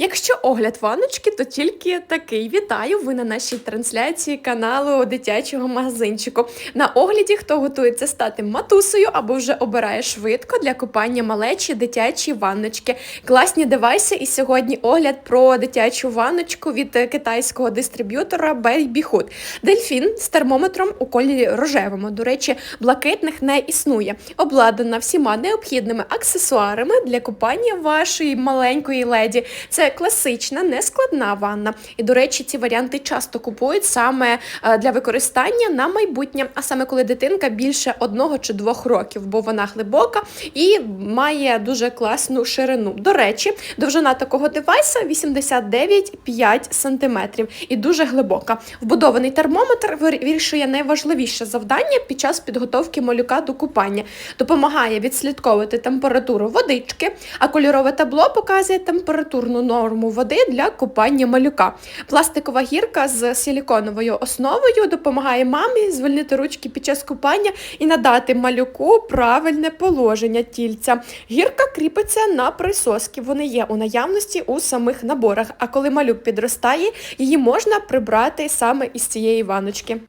Якщо огляд ванночки, то тільки такий. Вітаю! Ви на нашій трансляції каналу дитячого магазинчику. На огляді, хто готується стати матусею або вже обирає швидко для купання малечі дитячі ванночки. Класні девайси. І сьогодні огляд про дитячу ванночку від китайського дистриб'ютора Babyhood. Дельфін з термометром у кольорі рожевому. До речі, блакитних не існує. Обладнана всіма необхідними аксесуарами для купання вашої маленької леді. Це класична, нескладна ванна. І, до речі, ці варіанти часто купують саме е, для використання на майбутнє, а саме коли дитинка більше одного чи двох років, бо вона глибока і має дуже класну ширину. До речі, довжина такого девайса 89,5 см і дуже глибока. Вбудований термометр вир- вирішує найважливіше завдання під час підготовки малюка до купання. Допомагає відслідковувати температуру водички, а кольорове табло показує температурну норму води для купання малюка. Пластикова гірка з силіконовою основою допомагає мамі звільнити ручки під час купання і надати малюку правильне положення тільця. Гірка кріпиться на присоски. Вони є у наявності у самих наборах. А коли малюк підростає, її можна прибрати саме із цієї ваночки.